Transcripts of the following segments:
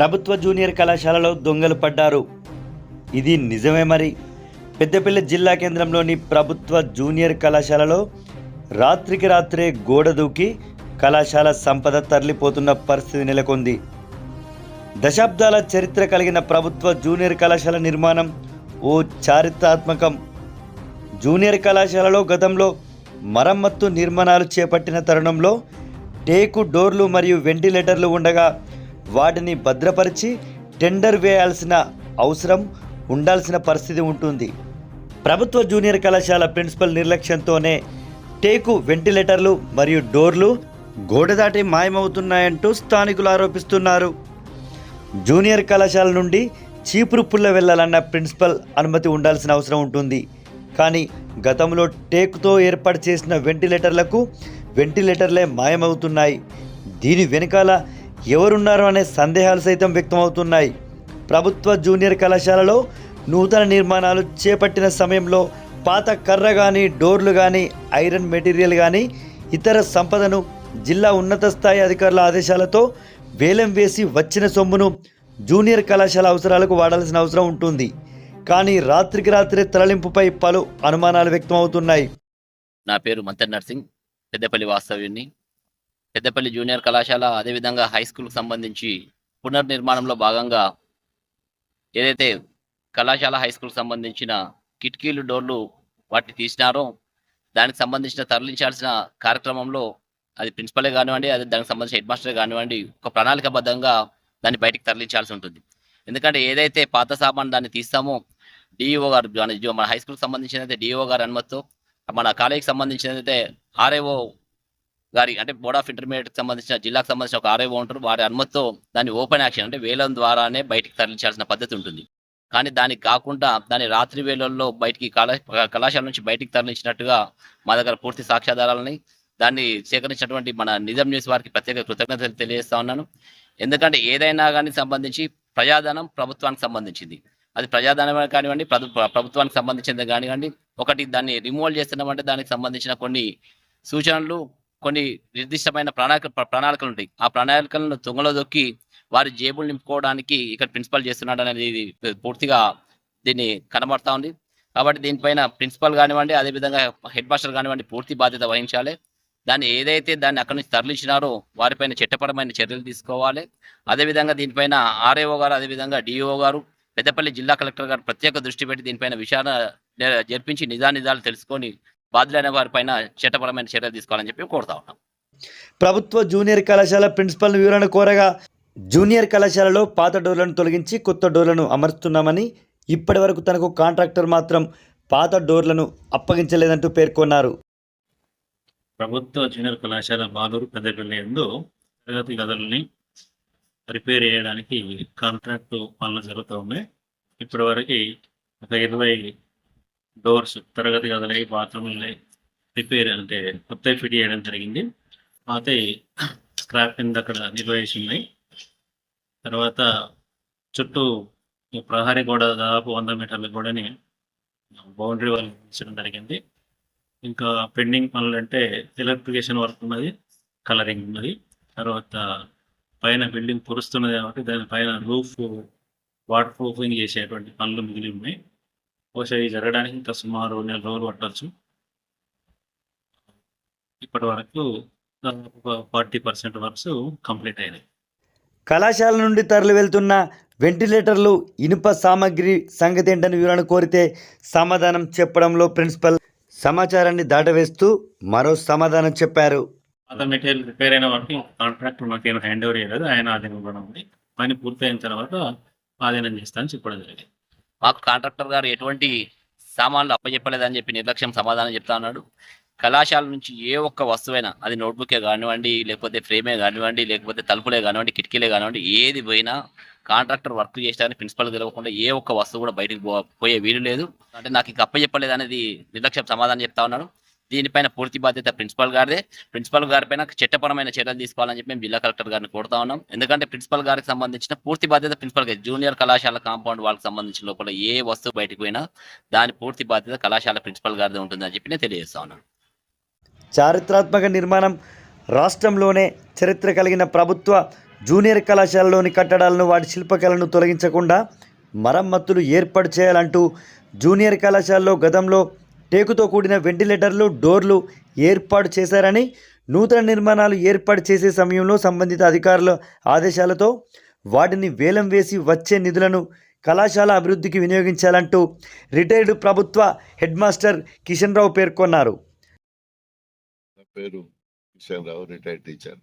ప్రభుత్వ జూనియర్ కళాశాలలో దొంగలు పడ్డారు. ఇది నిజమే మరి. పెద్దపల్లి జిల్లా కేంద్రంలోని ప్రభుత్వ జూనియర్ కళాశాలలో రాత్రికి రాత్రే గోడ దూకి కళాశాల సంపద తరలిపోతున్న పరిస్థితి నెలకొంది. దశాబ్దాల చరిత్ర కలిగిన ప్రభుత్వ జూనియర్ కళాశాల నిర్మాణం ఓ చారిత్రాత్మకం. జూనియర్ కళాశాలలో గతంలో మరమ్మత్తు నిర్మాణాలు చేపట్టిన తరుణంలో టేకు డోర్లు మరియు వెంటిలేటర్లు ఉండగా వాటిని భద్రపరిచి టెండర్ వేయాల్సిన అవసరం ఉండాల్సిన పరిస్థితి ఉంటుంది. ప్రభుత్వ జూనియర్ కళాశాల ప్రిన్సిపల్ నిర్లక్ష్యంతోనే టేకు వెంటిలేటర్లు మరియు డోర్లు గోడ దాటి మాయమవుతున్నాయంటూ స్థానికులు ఆరోపిస్తున్నారు. జూనియర్ కళాశాల నుండి చీపురు పుల్ల వెళ్ళాలన్న ప్రిన్సిపల్ అనుమతి ఉండాల్సిన అవసరం ఉంటుంది. కానీ గతంలో టేకుతో ఏర్పాటు చేసిన వెంటిలేటర్లకు వెంటిలేటర్లే మాయమవుతున్నాయి. దీని వెనకాల ఎవరున్నారు అనే సందేహాలు సైతం వ్యక్తమవుతున్నాయి. ప్రభుత్వ జూనియర్ కళాశాలలో నూతన నిర్మాణాలు చేపట్టిన సమయంలో పాత కర్ర కానీ డోర్లు కానీ ఐరన్ మెటీరియల్ కానీ ఇతర సంపదను జిల్లా ఉన్నత స్థాయి అధికారుల ఆదేశాలతో వేలం వేసి వచ్చిన సొమ్మును జూనియర్ కళాశాల అవసరాలకు వాడాల్సిన అవసరం ఉంటుంది. కానీ రాత్రికి రాత్రే తరలింపుపై పలు అనుమానాలు వ్యక్తమవుతున్నాయి. నా పేరు మంతెన్ నర్సింగ్ పెద్దపల్లి వాస్తవ్యుని పెద్దపల్లి జూనియర్ కళాశాల అదేవిధంగా హై స్కూల్కి సంబంధించి పునర్నిర్మాణంలో భాగంగా ఏదైతే కళాశాల హై స్కూల్కి సంబంధించిన కిటికీలు డోర్లు వాటిని తీసినారో దానికి సంబంధించిన తరలించాల్సిన కార్యక్రమంలో అది ప్రిన్సిపలే కానివ్వండి అది దానికి సంబంధించిన హెడ్ మాస్టర్ కానివ్వండి ఒక ప్రణాళికబద్ధంగా దాన్ని బయటికి తరలించాల్సి ఉంటుంది. ఎందుకంటే ఏదైతే పాత సామాన్ దాన్ని తీస్తామో డిఈఓ గారు మన హై స్కూల్కి సంబంధించిన అయితే డిఈఓ గారి అనుమతితో మన కాలేజీకి సంబంధించినదైతే ఆర్ఏఓ గారి అంటే బోర్డ్ ఆఫ్ ఇంటర్మీడియట్కి సంబంధించిన జిల్లాకు సంబంధించిన ఒక ఆర్ఏఓ ఉంటారు. వారి అనుమతితో దాన్ని ఓపెన్ యాక్షన్ అంటే వేలం ద్వారానే బయటికి తరలించాల్సిన పద్ధతి ఉంటుంది. కానీ దానికి కాకుండా దాన్ని రాత్రి వేళల్లో బయటికి కళా కళాశాల నుంచి బయటికి తరలించినట్టుగా మా దగ్గర పూర్తి సాక్ష్యాధారాలని దాన్ని సేకరించినటువంటి మన నిజం న్యూస్ వారికి ప్రత్యేక కృతజ్ఞతలు తెలియజేస్తా ఉన్నాను. ఎందుకంటే ఏదైనా కానీ సంబంధించి ప్రజాధనం ప్రభుత్వానికి సంబంధించింది. అది ప్రజాధనం కానివ్వండి ప్రభుత్వానికి సంబంధించింది కానివ్వండి ఒకటి దాన్ని రిమూవల్ చేస్తున్నామంటే దానికి సంబంధించిన కొన్ని సూచనలు కొన్ని నిర్దిష్టమైన ప్రణాళిక ప్రణాళికలు ఉంటాయి ఆ ప్రణాళికలను తుంగలో దొక్కి వారి జేబులు నింపుకోవడానికి ఇక్కడ ప్రిన్సిపల్ చేస్తున్నాడు అనేది ఇది పూర్తిగా దీన్ని కనబడతా ఉంది. కాబట్టి దీనిపైన ప్రిన్సిపల్ కానివ్వండి అదేవిధంగా హెడ్ మాస్టర్ కానివ్వండి పూర్తి బాధ్యత వహించాలి. దాన్ని ఏదైతే దాన్ని అక్కడి నుంచి తరలించినారో వారిపైన చట్టపరమైన చర్యలు తీసుకోవాలి. అదేవిధంగా దీనిపైన ఆర్ఏఓ గారు అదేవిధంగా డిఓ గారు పెద్దపల్లి జిల్లా కలెక్టర్ గారు ప్రత్యేక దృష్టి పెట్టి దీనిపైన విచారణ జరిపించి నిజానిజాలు తెలుసుకొని బాధ్యులైన వారిపైన చట్టపరమైన చర్యలు తీసుకోవాలని చెప్పి కోరుతా ఉన్నాం. ప్రభుత్వ జూనియర్ కళాశాల ప్రిన్సిపల్ వివరణ కోరగా జూనియర్ కళాశాలలో పాత డోర్లను తొలగించి కొత్త డోర్లను అమర్చుతున్నామని ఇప్పటి వరకు తనకు కాంట్రాక్టర్ మాత్రం పాత డోర్లను అప్పగించలేదంటూ పేర్కొన్నారు. ప్రభుత్వ జూనియర్ కళాశాల బాలూరు పెద్దపల్లి ఎందు తరగతి గదులని రిపేర్ చేయడానికి కాంట్రాక్ట్ పనులు జరుగుతూ ఉన్నాయి ఇప్పటి వరకు ఒక ఇరవై డోర్స్ తరగతి గదులై బాత్రూమ్లై రిపేర్ అంటే కొత్త ఫిట్ చేయడం జరిగింది. పాత స్క్రాప్ కింద అక్కడ నిర్వహించి ఉన్నాయి తర్వాత చుట్టూ ఈ ప్రహరీ గోడ దాదాపు వంద మీటర్ల గోడని బౌండరీ వాళ్ళు ఇచ్చడం జరిగింది. ఇంకా పెండింగ్ పనులు అంటే ఎలక్ట్రికేషన్ వర్క్ ఉన్నది కలరింగ్ ఉన్నది. తర్వాత పైన బిల్డింగ్ పురుస్తున్నది కాబట్టి దాని పైన రూఫ్ వాటర్ ప్రూఫింగ్ చేసేటువంటి పనులు మిగిలి ఉన్నాయి. బహుశా ఇవి జరగడానికి ఇంకా సుమారు నెల రోజులు పట్టవచ్చు ఇప్పటి వరకు ఫార్టీ పర్సెంట్ వర్క్స్ కంప్లీట్ అయినాయి. కళాశాల నుండి తరలి వెళ్తున్న వెంటిలేటర్లు ఇనుప సామాగ్రి సంగతి ఏంటని వివరణ కోరితే సమాధానం చెప్పడంలో ప్రిన్సిపల్ సమాచారాన్ని దాటవేస్తూ మరో సమాధానం చెప్పారు. మెటీరియల్ రిపేర్ అయిన వరకు కాంట్రాక్టర్ మాకేం హ్యాండ్ ఓవర్ చేయలేదు ఆయన ఆధీనం ఇవ్వడం ఉంది. పని పూర్తయిన తర్వాత ఆధీనం చేస్తానని చెప్పడం జరిగింది. మాకు కాంట్రాక్టర్ గారు ఎటువంటి సామాన్లు అప్పచెప్పలేదని చెప్పి నిర్లక్ష్యం సమాధానం చెప్తా ఉన్నాడు కళాశాల నుంచి ఏ ఒక్క వస్తువైనా అది నోట్బుకే కానివ్వండి లేకపోతే ఫ్రేమే కానివ్వండి లేకపోతే తలుపులే కానివ్వండి కిటికీలే కానివ్వండి ఏది పోయినా కాంట్రాక్టర్ వర్క్ చేసేదాన్ని ప్రిన్సిపల్ తెలవకుండా ఏ ఒక్క వస్తువు కూడా బయటికి పో- పోయే వీలు లేదు. అంటే నాకు ఇంకా అప్పచెప్పలేదు అనేది నిర్లక్ష్యం సమాధానం చెప్తా ఉన్నాడు. దీనిపైన పూర్తి బాధ్యత ప్రిన్సిపల్ గారిదే. ప్రిన్సిపల్ గారి పైన చట్టపరమైన చర్యలు తీసుకోవాలని చెప్పి మేము జిల్లా కలెక్టర్ గారిని కోరుతా ఉన్నాం. ఎందుకంటే ప్రిన్సిపల్ గారికి సంబంధించిన పూర్తి బాధ్యత ప్రిన్సిపల్ గారి జూనియర్ కళాశాల కాంపౌండ్ వాళ్ళకి సంబంధించిన లోపల ఏ వస్తువు బయటకు పోయినా దాని పూర్తి బాధ్యత కళాశాల ప్రిన్సిపల్ గారిదే ఉంటుందని చెప్పి నేను తెలియజేస్తా ఉన్నాను. చారిత్రాత్మక నిర్మాణం రాష్ట్రంలోనే చరిత్ర కలిగిన ప్రభుత్వ జూనియర్ కళాశాలలోని కట్టడాలను వాటి శిల్పకళను తొలగించకుండా మరమ్మతులు ఏర్పాటు చేయాలంటూ జూనియర్ కళాశాలలో గతంలో టేకుతో కూడిన వెంటిలేటర్లు డోర్లు ఏర్పాటు చేశారని నూతన నిర్మాణాలు ఏర్పాటు చేసే సమయంలో సంబంధిత అధికారుల ఆదేశాలతో వాటిని వేలం వేసి వచ్చే నిధులను కళాశాల అభివృద్ధికి వినియోగించాలంటూ రిటైర్డ్ ప్రభుత్వ హెడ్ మాస్టర్ కిషన్ రావు పేర్కొన్నారు. నా పేరు కిషన్ రావు రిటైర్డ్ టీచర్.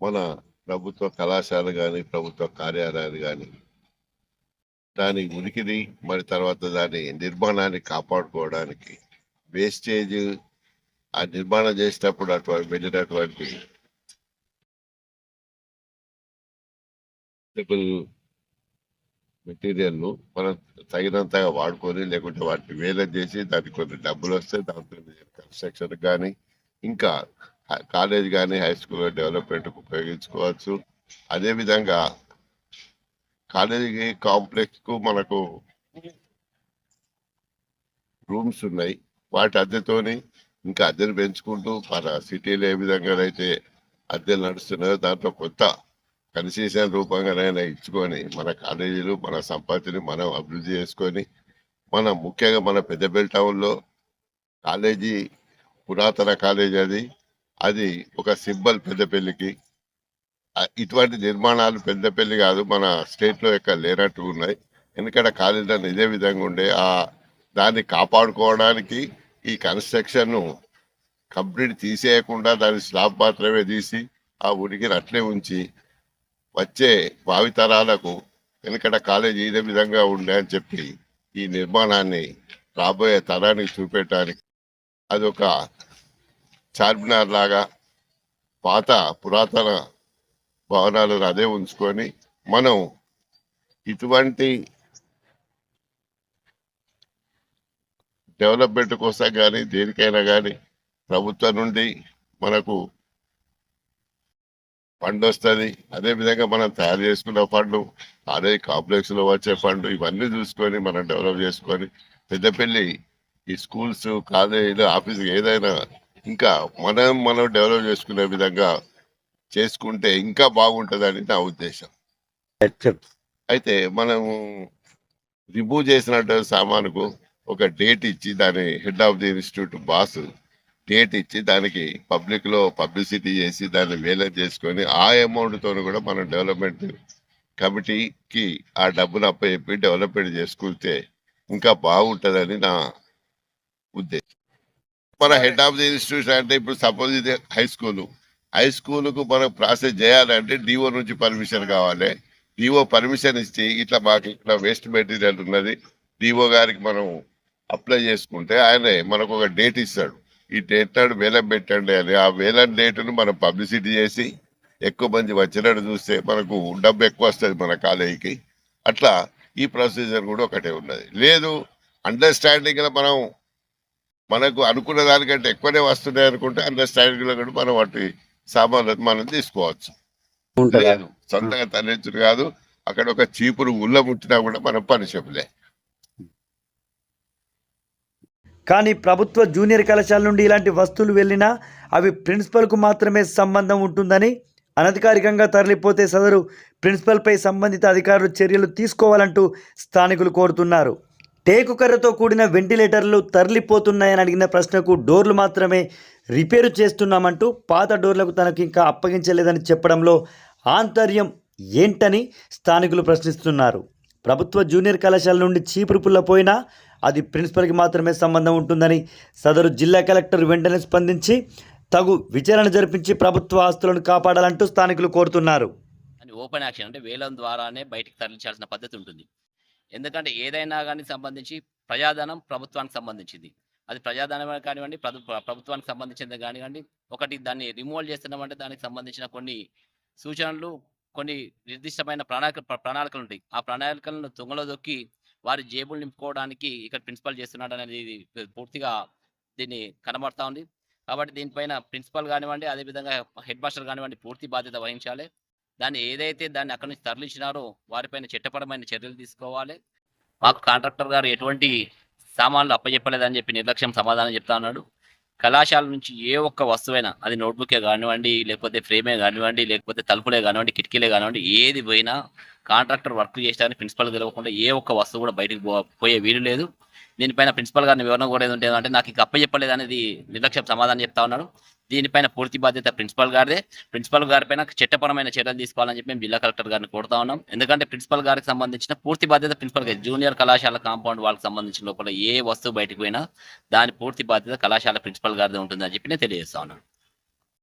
మన ప్రభుత్వ కళాశాల కానీ ప్రభుత్వ కార్యాలయాలు కానీ దాని ఉనికిని మరి తర్వాత దాని నిర్మాణాన్ని కాపాడుకోవడానికి వేస్టేజ్ ఆ నిర్మాణం చేసేటప్పుడు అటువంటి వెళ్ళినటువంటి మెటీరియల్ను మనం తగినంతగా వాడుకొని లేకుంటే వాటిని వేలం చేసి దానికి కొన్ని డబ్బులు వస్తే దాంతో కన్స్ట్రక్షన్ కానీ ఇంకా కాలేజ్ కానీ హై స్కూల్ డెవలప్మెంట్కి ఉపయోగించుకోవచ్చు. అదేవిధంగా కాలేజీ కాంప్లెక్స్కు మనకు రూమ్స్ ఉన్నాయి. వాటి అద్దెతోని ఇంకా అద్దెను పెంచుకుంటూ మన సిటీలో ఏ విధంగా అయితే అద్దెలు నడుస్తున్నాయో దాంట్లో కొత్త కన్సెషన్ రూపంగానైనా ఇచ్చుకొని మన కాలేజీలు మన సంపత్తిని మనం అభివృద్ధి చేసుకొని మన ముఖ్యంగా మన పెద్దపల్లి టౌన్లో కాలేజీ పురాతన కాలేజీ అది అది ఒక సింబల్ పెద్దపల్లికి ఇటువంటి నిర్మాణాలు పెద్దపల్లి కాదు మన స్టేట్లో ఎక్కడ లేనట్టు ఉన్నాయి. ఎందుకంటే కాలేజీలను ఇదే విధంగా ఉండే ఆ దాన్ని కాపాడుకోవడానికి ఈ కన్స్ట్రక్షన్ను కంప్లీట్ తీసేయకుండా దాని స్లాబ్ మాత్రమే తీసి ఆ ఉనికిని అట్లే ఉంచి వచ్చే భావితరాలకు వెనుకట కాలేజీ ఇదే విధంగా ఉండే అని చెప్పి ఈ నిర్మాణాన్ని రాబోయే తరానికి చూపెట్టడానికి అదొక చార్మినార్ లాగా పాత పురాతన భవనాలను అదే ఉంచుకొని మనం ఇటువంటి డెవలప్మెంట్ కోసం కానీ దేనికైనా కానీ ప్రభుత్వం నుండి మనకు ఫండ్ వస్తుంది. అదే విధంగా మనం తయారు చేసుకున్న ఫండ్ అదే కాంప్లెక్స్లో వచ్చే ఫండ్ ఇవన్నీ చూసుకొని మనం డెవలప్ చేసుకొని పెద్దపల్లి ఈ స్కూల్స్ కాలేజీలు ఆఫీస్ ఏదైనా ఇంకా మనం మనం డెవలప్ చేసుకునే విధంగా చేసుకుంటే ఇంకా బాగుంటుందని నా ఉద్దేశం. అయితే మనం రిమూవ్ చేసినట్టు సామానుకు ఒక డేట్ ఇచ్చి దాని head of the institute boss date ఇచ్చి దానికి పబ్లిక్లో పబ్లిసిటీ చేసి దాన్ని వేలం చేసుకొని ఆ అమౌంట్ తోని కూడా మనం డెవలప్మెంట్ కమిటీకి ఆ డబ్బును అప్పచెప్పి డెవలప్మెంట్ చేసుకుంటే ఇంకా బాగుంటుందని నా ఉద్దేశం. మన హెడ్ ఆఫ్ ది ఇన్స్టిట్యూషన్ అంటే ఇప్పుడు సపోజ్ ఇది హై స్కూల్. హై స్కూల్కు మనం ప్రాసెస్ చేయాలంటే డిఓ నుంచి పర్మిషన్ కావాలి. డిఓ పర్మిషన్ ఇచ్చి ఇట్లా మాకు ఇట్లా వేస్ట్ మెటీరియల్ ఉన్నది. డిఓ గారికి మనం అప్లై చేసుకుంటే ఆయన మనకు ఒక డేట్ ఇస్తాడు. ఈ డేట్ నాడు వేలం పెట్టండి అని ఆ వేలం డేట్ను మనం పబ్లిసిటీ చేసి ఎక్కువ మంది వచ్చినట్టు చూస్తే మనకు డబ్బు ఎక్కువ వస్తుంది మన కాలేజీకి. అట్లా ఈ ప్రొసీజర్ కూడా ఒకటే ఉన్నది. లేదు అండర్స్టాండింగ్లో మనం మనకు అనుకున్న దానికంటే ఎక్కువనే వస్తున్నాయి అనుకుంటే అండర్స్టాండింగ్లో కూడా మనం వాటి సామాన్లు మనం తీసుకోవచ్చు. లేదు సొంతంగా తరలించుడు కాదు అక్కడ ఒక చీపురు ఉల్ల ముట్టినా కూడా మనం పని చెప్పలే కానీ ప్రభుత్వ జూనియర్ కళాశాల నుండి ఇలాంటి వస్తువులు వెళ్ళినా అవి ప్రిన్సిపల్కు మాత్రమే సంబంధం ఉంటుందని అనధికారికంగా తరలిపోతే సదరు ప్రిన్సిపల్పై సంబంధిత అధికారులు చర్యలు తీసుకోవాలంటూ స్థానికులు కోరుతున్నారు. టేకు కర్రతో కూడిన వెంటిలేటర్లు తరలిపోతున్నాయని అడిగిన ప్రశ్నకు డోర్లు మాత్రమే రిపేరు చేస్తున్నామంటూ పాత డోర్లకు తనకు ఇంకా అప్పగించలేదని చెప్పడంలో ఆంతర్యం ఏంటని స్థానికులు ప్రశ్నిస్తున్నారు. ప్రభుత్వ జూనియర్ కళాశాల నుండి చీపురు పుల్ల పోయినా అది ప్రిన్సిపల్కి మాత్రమే సంబంధం ఉంటుందని సదరు జిల్లా కలెక్టర్ వెంటనే స్పందించి తగు విచారణ జరిపించి ప్రభుత్వ ఆస్తులను కాపాడాలంటూ స్థానికులు కోరుతున్నారు. అని ఓపెన్ యాక్షన్ అంటే వేలం ద్వారానే బయటకు తరలించాల్సిన పద్ధతి ఉంటుంది. ఎందుకంటే ఏదైనా కానీ సంబంధించి ప్రజాధనం ప్రభుత్వానికి సంబంధించింది. అది ప్రజాధనం కానివ్వండి ప్రభు ప్రభుత్వానికి సంబంధించింది కానివ్వండి ఒకటి దాన్ని రిమూవల్ చేస్తున్నామంటే దానికి సంబంధించిన కొన్ని సూచనలు కొన్ని నిర్దిష్టమైన ప్రణాళిక ప్రణాళికలు ఉంటాయి. ఆ ప్రణాళికలను తుంగలో దొక్కి వారి జేబులు నింపుకోవడానికి ఇక్కడ ప్రిన్సిపల్ చేస్తున్నాడు అనేది పూర్తిగా దీన్ని కనబడతా ఉంది. కాబట్టి దీనిపైన ప్రిన్సిపల్ కానివ్వండి అదేవిధంగా హెడ్ మాస్టర్ కానివ్వండి పూర్తి బాధ్యత వహించాలి. దాన్ని ఏదైతే దాన్ని అక్కడి నుంచి తరలించినారో వారిపైన చట్టపరమైన చర్యలు తీసుకోవాలి. మాకు కాంట్రాక్టర్ గారు ఎటువంటి సామాన్లు అప్పచెప్పలేదని చెప్పి నిర్లక్ష్యం సమాధానం చెప్తా ఉన్నాడు. కళాశాల నుంచి ఏ ఒక్క వస్తువైనా అది నోట్బుకే కానివ్వండి లేకపోతే ఫ్రేమే కానివ్వండి లేకపోతే తలుపులే కానివ్వండి కిటికీలే కానివ్వండి ఏది పోయినా కాంట్రాక్టర్ వర్క్ చేయడానికి ప్రిన్సిపల్ తెలియకుండా ఏ ఒక్క వస్తువు కూడా బయటకు పో- పోయే వీలు లేదు. దీనిపైన ప్రిన్సిపల్ గారిని వివరణ కూడా ఏది అంటే నాకు ఇక అప్పచెప్పలేదు అనేది నిర్లక్ష్యం సమాధానం చెప్తా ఉన్నాడు. దీనిపైన పూర్తి బాధ్యత ప్రిన్సిపల్ గారిదే. ప్రిన్సిపల్ గారి పైన చట్టపరమైన చర్యలు తీసుకోవాలని చెప్పి మేము జిల్లా కలెక్టర్ గారిని కోరుతా ఉన్నాం. ఎందుకంటే ప్రిన్సిపల్ గారికి సంబంధించిన పూర్తి బాధ్యత ప్రిన్సిపల్ గారి జూనియర్ కళాశాల కాంపౌండ్ వాళ్ళకి సంబంధించిన లోపల ఏ వస్తువు బయటకు పోయినా దాని పూర్తి బాధ్యత కళాశాల ప్రిన్సిపల్ గారిదే ఉంటుందని చెప్పి నేను తెలియజేస్తా ఉన్నాను.